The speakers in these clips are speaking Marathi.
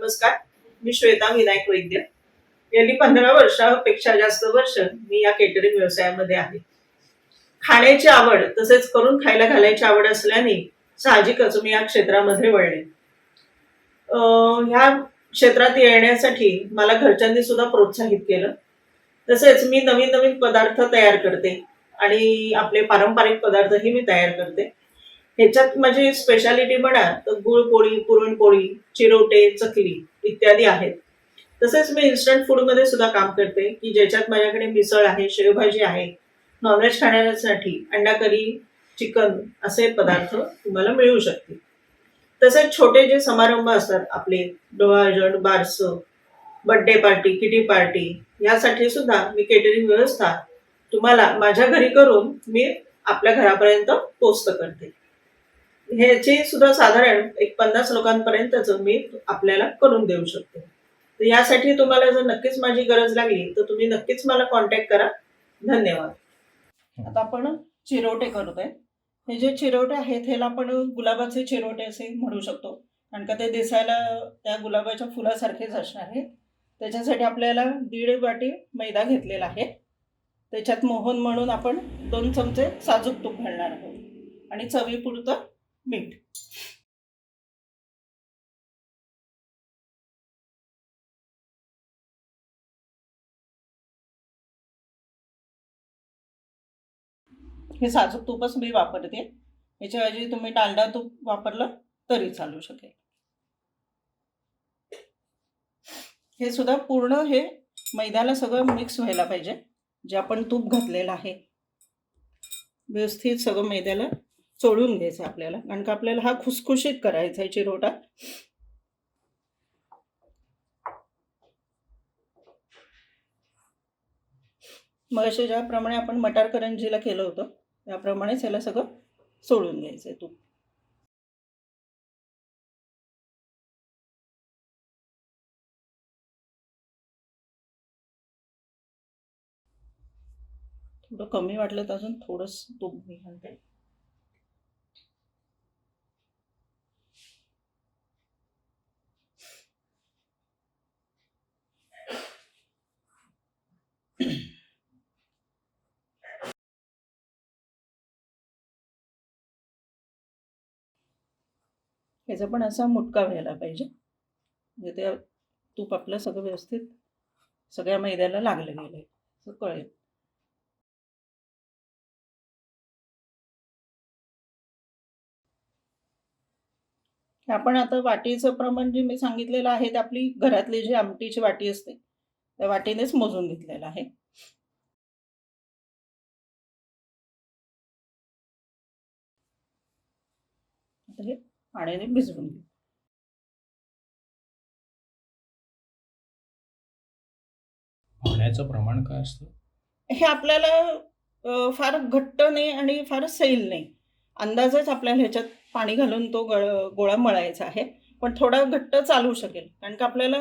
नमस्कार. मी श्वेता विनायक वैद्य. गेली पंधरा वर्षापेक्षा जास्त वर्ष मी या केटरिंग व्यवसायामध्ये आहे. खाण्याची आवड तसेच करून खायला घालायची आवड असल्याने साहजिकच मी या क्षेत्रामध्ये वळले. अं, ह्या क्षेत्रात येण्यासाठी मला घरच्यांनी सुद्धा प्रोत्साहित केलं. तसेच मी नवीन नवीन पदार्थ तयार करते आणि आपले पारंपरिक पदार्थही मी तयार करते. ह्याच्यात म्हणजे माझी स्पेशालिटी म्हणा तर गुळपोळी पुरणपोळी चिरोटे चकली इत्यादी आहेत. तसेच मी इन्स्टंट फूडमध्ये सुद्धा काम करते की ज्याच्यात माझ्याकडे मिसळ आहे शेवभाजी आहे नॉनव्हेज खाण्यासाठी अंडा करी चिकन असे पदार्थ तुम्हाला मिळू शकतील. तसेच छोटे जे समारंभ असतात आपले डोहाळजण बारसं बड्डे पार्टी किटी पार्टी यासाठी सुद्धा मी केटरिंग व्यवस्था तुम्हाला माझ्या घरी करून मी आपल्या घरापर्यंत पोस्ट करते. ह्याची सुद्धा साधारण एक पन्नास लोकांपर्यंतच मी आपल्याला करून देऊ शकते. तर यासाठी तुम्हाला जर नक्कीच माझी गरज लागली तर तुम्ही नक्कीच मला कॉन्टॅक्ट करा. धन्यवाद. आता आपण चिरोटे करतोय. हे जे चिरोटे आहेत ह्याला आपण गुलाबाचे चिरोटे असे म्हणू शकतो. कारण का ते दिसायला त्या गुलाबाच्या फुलासारखेच असणार आहे त्याच्यासाठी आपल्याला दीड वाटी मैदा घेतलेला आहे. त्याच्यात मोहन म्हणून आपण दोन चमचे साजूक तूप घालणार आहोत. आणि चवीपुरतं मीठ हे साजूक तूपच मी वापरते. याच्याऐवजी तुम्ही डालडा तूप वापरलं तरी चालू शकेल. हे सुद्धा पूर्ण हे मैद्याला सगळं मिक्स व्हायला पाहिजे. जे आपण तूप घातलेलं आहे. व्यवस्थित सगळं मैद्याला चोळून घ्यायचं आपल्याला. कारण का आपल्याला हा खुसखुशीत करायचा आहे चिरोटा. मग असे ज्याप्रमाणे आपण मटार करंजीला केलं होतं त्याप्रमाणेच याला सगळं सोडून घ्यायचं आहे तूप. थोडं कमी वाटलं तर अजून थोडंसं तूप मी घालते ह्याचा पण असा मुटका व्हायला पाहिजे. म्हणजे ते तूप आपलं सगळं व्यवस्थित सगळ्या मैद्याला लागलं गेलं आहे असं कळेल. आपण आता वाटीचं प्रमाण जे मी सांगितलेलं आहे ते आपली घरातली जी आमटीची वाटी असते त्या वाटीनेच मोजून घेतलेलं आहे. आता हे पाण्याने भिजवून घेऊ. पाण्याचं प्रमाण काय असतं? हे आपल्याला फार घट्ट नाही आणि फार सैल नाही. अंदाजच आपल्याला ह्याच्यात पाणी घालून तो गळ गोळा मळायचा आहे. पण थोडा घट्ट चालू शकेल. कारण का आपल्याला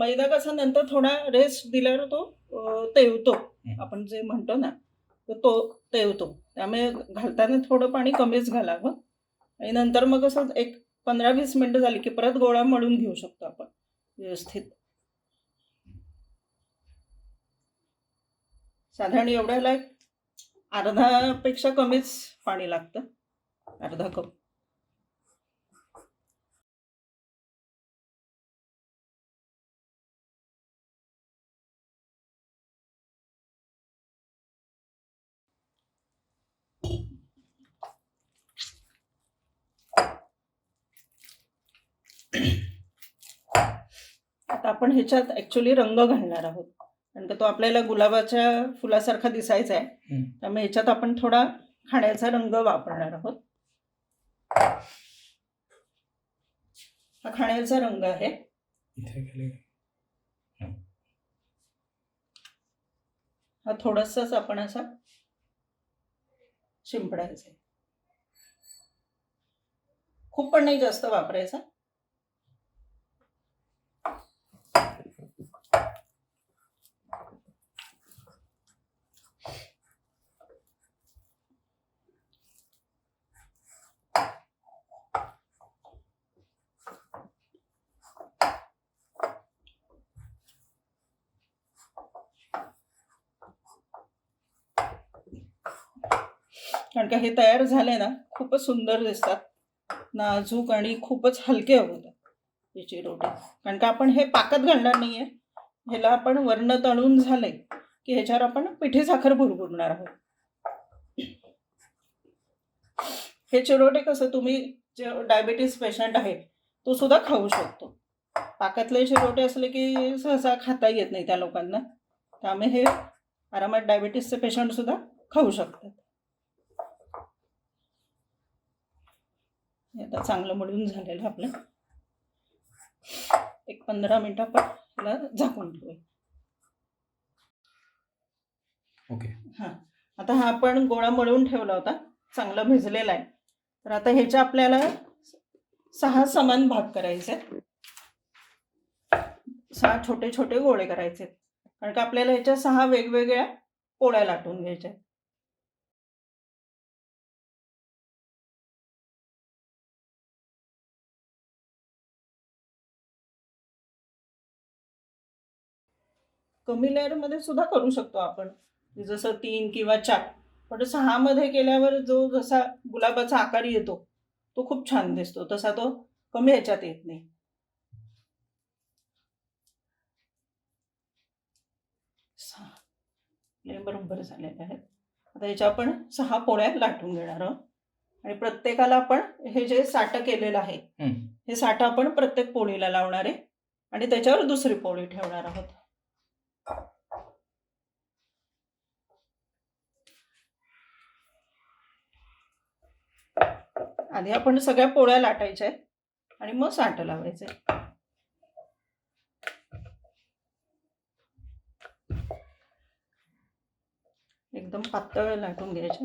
मैदा कसा नंतर थोडा रेस्ट दिल्यावर तो तेवतो आपण जे म्हणतो ना तो तेवतो त्यामुळे घालताना थोडं पाणी कमीच घालावं. आणि नंतर मग असं एक पंधरा वीस मिनटं झाली की परत गोळा मळून घेऊ शकतो आपण व्यवस्थित. साधारण एवढ्याला एक अर्धापेक्षा कमीच पाणी लागतं. अर्धा कप. आता आपण ह्याच्यात ॲक्च्युली रंग घालणार आहोत. कारण का तो आपल्याला गुलाबाच्या फुलासारखा दिसायचा आहे. त्यामुळे ह्याच्यात आपण थोडा खाण्याचा रंग वापरणार आहोत. हा खाण्याचा रंग आहे. हा थोडासाच आपण असा शिंपडायचा खूप पण नाही जास्त वापरायचा. कारण का हे तयार झाले ना खूपच सुंदर दिसतात. नाजूक आणि खूपच हलके होतात हे रोटी. कारण का आपण हे पाकत घालणार नाही आहे ह्याला आपण वर्ण तळून झाले की ह्याच्यावर आपण पिठी साखर भुरभुरणार आहोत. हे चिरोटे कसं तुम्ही जे डायबिटीस पेशंट आहे तो सुद्धा खाऊ शकतो. पाकातले चिरोटे असले की सहसा खाता येत नाही त्या लोकांना. त्यामुळे हे आरामात डायबिटीसचे पेशंट सुद्धा खाऊ शकतात. हे आता चांगलं मळून झालेलं आपलं. एक पंधरा मिनिटं आपण त्याला झाकून ठेवूया. ओके. हां. आता हा आपण गोळा मळून ठेवला होता. चांगला भिजलेला आहे. तर आता ह्याचे आपल्याला सहा समान भाग करायचे सहा छोटे छोटे गोळे करायचे कारण का आपल्याला ह्याच्या सहा वेगवेगळ्या पोळ्या लाटून घ्यायच्या कमी लेअरमध्ये सुद्धा करू शकतो आपण. जसं तीन किंवा चार. पण सहामध्ये केल्यावर जो जसा गुलाबाचा आकार येतो तो खूप छान दिसतो. तसा तो कमी ह्याच्यात येत नाही. बरोबर झालेले आहेत. आता याच्या आपण सहा पोळ्या लाटून घेणार आहोत. आणि प्रत्येकाला आपण हे जे साठं केलेलं आहे. हे साठं आपण प्रत्येक पोळीला लावणार आहे. आणि त्याच्यावर दुसरी पोळी ठेवणार आहोत. आधी आपण सगळ्या पोळ्या लाटायच्या आहेत आणि मग सांट लावायचं. आहे एकदम पातळ लाटून घ्यायचे.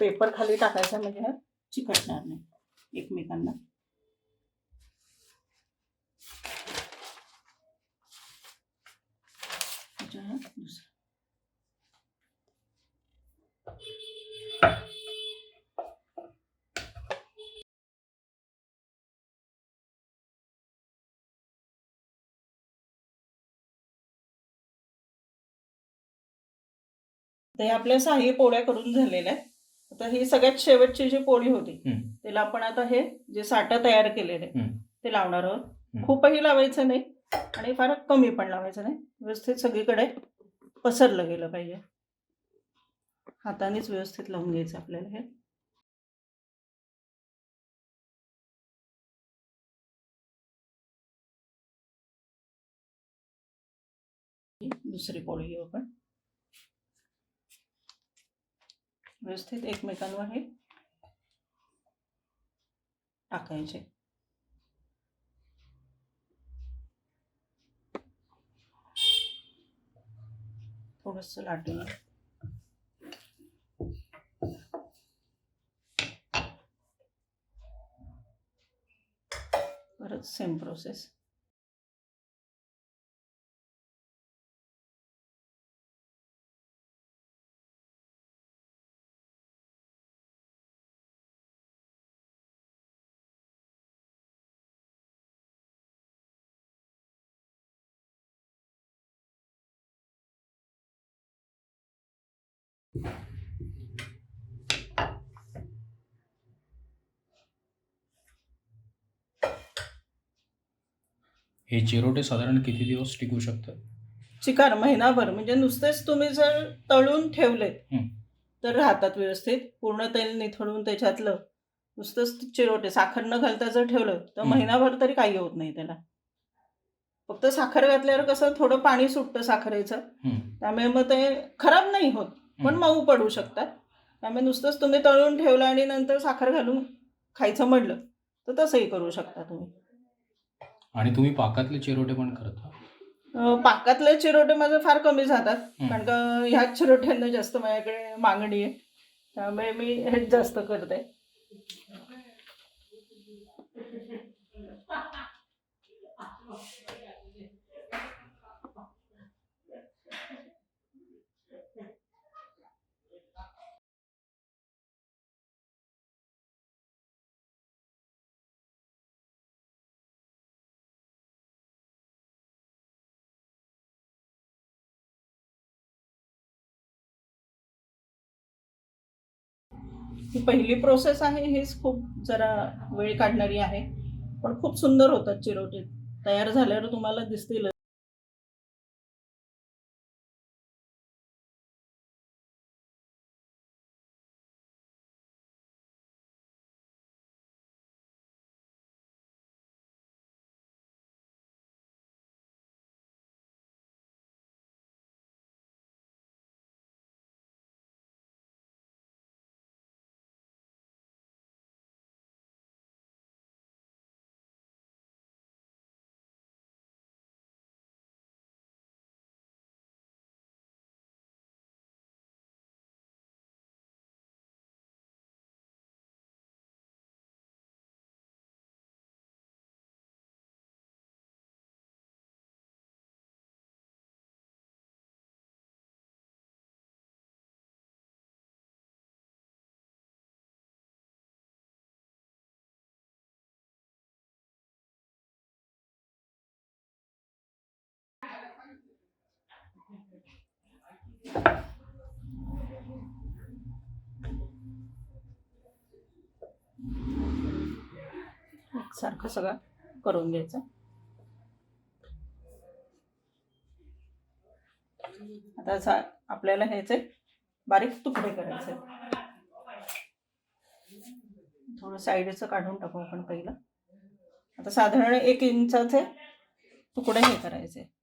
पेपर खाली टाकायचा म्हणजे हा चिकटणार नाही. एकमेकांना. दुसरा. तर हे आपल्या साह्य पोळ्या करून झालेल्या आहेत. आता ही सगळ्यात शेवटची जी पोळी होती. त्याला आपण आता हे जे साठं तयार केलेले. ते लावणार आहोत. खूपही लावायचं नाही आणि फार कमी पण लावायचं नाही व्यवस्थित सगळीकडे पसरलं गेलं पाहिजे हातानेच व्यवस्थित लावून घ्यायचं आपल्याला ही दुसरी पोळी घेऊ आपण व्यवस्थित. एकमेकांवर हे टाकायचे. थोडस लाटून परत सेम प्रोसेस हे चिरोटे साधारण किती दिवस टिकू शकतात? चिकार महिनाभर. म्हणजे नुसतेच तुम्ही जर तळून ठेवले हं. तर राहतात व्यवस्थित. पूर्ण तेल निथळून त्याच्यातलं नुसतंच चिरोटे. साखर न घालता जर ठेवलं तर हं. महिनाभर तरी काही होत नाही त्याला. फक्त साखर घातल्यावर कसं थोडं पाणी सुटतं साखरेचं. त्यामुळे मग ते खराब नाही होत. पण. मऊ पडू शकतात. त्यामुळे नुसतंच तुम्ही तळून ठेवलं आणि नंतर साखर घालून खायचं म्हणलं तर तसंही करू शकता तुम्ही. आणि तुम्ही पाकातले चिरोटे पण करता? अं, पाकातले चिरोटे माझे फार कमी जातात. हं. कारण का ह्या चिरोट्यांना जास्त माझ्याकडे मागणी आहे. त्यामुळे मी हेच जास्त करते. ही पहिली प्रोसेस आहे हेच खूप जरा वेळ काढणारी आहे. पण खूप सुंदर होतात चिरोटे तयार झाल्यावर तुम्हाला दिसतील सारखं सगळं करून घ्यायचं. आता आपल्याला ह्याचे बारीक तुकडे करायचे. थोडं साईडचं काढून टाकू आपण पहिलं. आता साधारण एक इंचाचे तुकडे हे करायचे.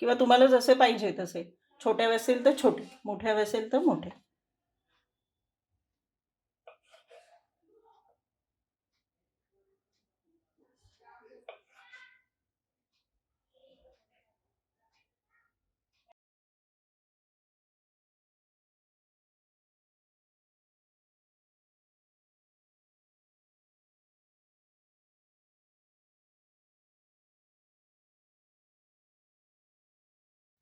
किंवा तुम्हाला जसे पाहिजे तसे. छोट्या असेल तर छोटे मोठ्या असेल तर मोठे.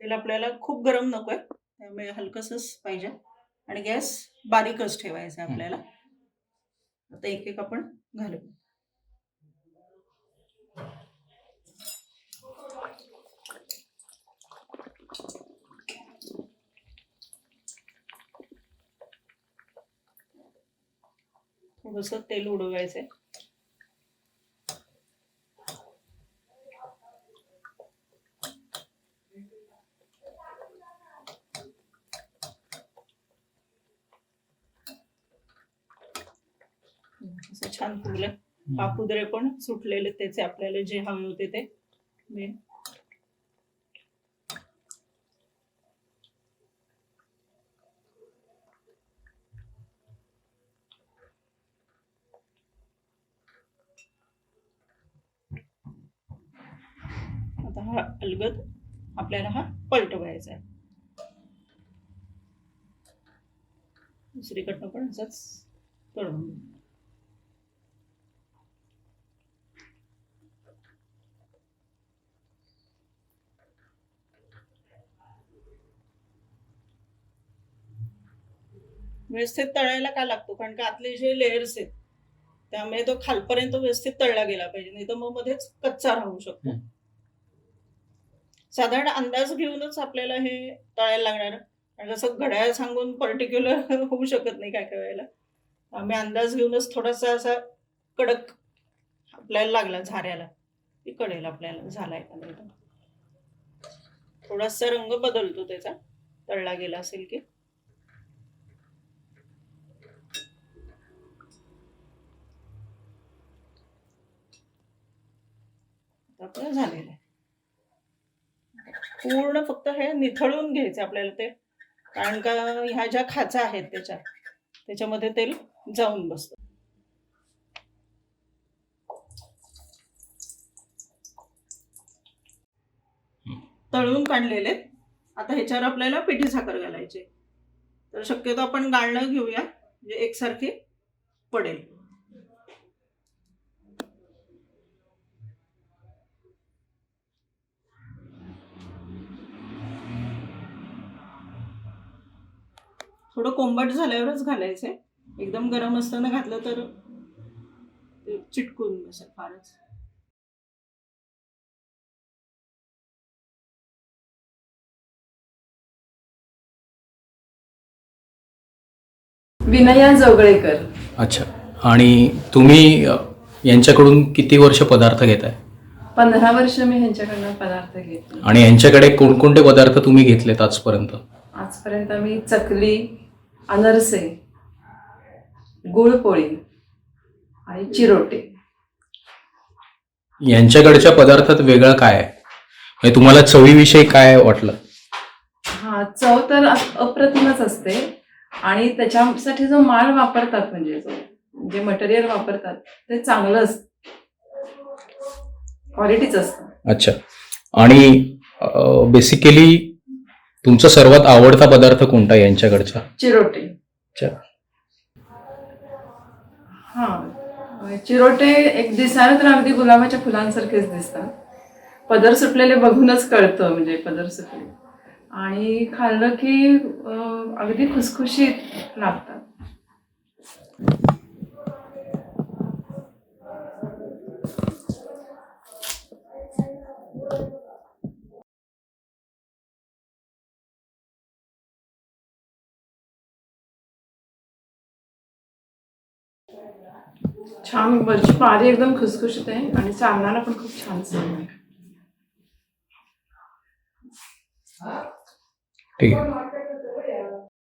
तेल आपल्याला खूप गरम नकोय त्यामुळे हलकसच पाहिजे. आणि गॅस बारीकच ठेवायचा आहे आपल्याला. आता एक एक आपण घालू. थोडस तेल उडवायचंय. असं छान फुगलं. पापुद्रे पण सुटलेले त्याचे आपल्याला जे हवे होते ते. मेन आता हा अलगद आपल्याला हा पलटवायचा आहे. दुसरीकडनं पण असंच तळून. व्यवस्थित तळायला का लागतो? कारण का आतले जे लेयर्स आहेत त्यामुळे तो खालपर्यंत व्यवस्थित तळला गेला पाहिजे नाही तर मग मध्येच कच्चा राहू शकतो. साधारण अंदाज घेऊनच आपल्याला हे तळायला लागणार. कारण कसं घड्याळ सांगून पर्टिक्युलर होऊ शकत नाही काय काय वेळेला त्यामुळे अंदाज घेऊनच थोडासा असा कडक आपल्याला लागला झाऱ्याला. ती कळेल आपल्याला झालाय का नाही. थोडासा रंग बदलतो त्याचा तळला गेला असेल की. आपलं झालेलं आहे. पूर्ण फक्त हे निथळून घ्यायचं आपल्याला ते. कारण का ह्या ज्या खाचा आहेत त्याच्या त्याच्यामध्ये तेल जाऊन बसतं. तळून काढलेले. आता ह्याच्यावर आपल्याला पिठी साखर घालायची तर शक्यतो आपण गाळणं घेऊया. म्हणजे एकसारखी पडेल. थोडं कोंबट झाल्यावरच घालायचंय एकदम गरम असताना घातलं तर ते चिटकून बसेल फारच. विनया जोगळेकर अच्छा. आणि तुम्ही अ, यांच्याकडून किती वर्ष पदार्थ घेताय? पंधरा वर्ष मी ह्यांच्याकडनं पदार्थ घेतले. आणि यांच्याकडे कोणकोणते पदार्थ तुम्ही घेतलेत आजपर्यंत? आजपर्यंत मी चकली अनरसे गुळपोळी आणि चिरोटे. यांच्याकडच्या पदार्थात वेगळं काय आहे? म्हणजे तुम्हाला चवीविषयी काय वाटलं? हा चव तर अप्रतिमच असते. आणि त्याच्यासाठी जो माल वापरतात म्हणजे जो जे मटेरियल वापरतात ते चांगलं असतं. क्वालिटीच असतं. अच्छा. आणि बेसिकली तुमचा सर्वात आवडता पदार्थ कोणता यांच्याकडचा? चिरोटे अच्छा. हा. चिरोटे एक दिसायला तर अगदी गुलाबाच्या फुलांसारखेच दिसतात. पदर सुटलेले बघूनच कळतं म्हणजे पदर सुटले. आणि खाल्लं की अगदी खुसखुशीत लागतात. छान वरची पारी एकदम खुसखुशीत आहे आणि चालणारा पण खूप छान चव ठीक आहे.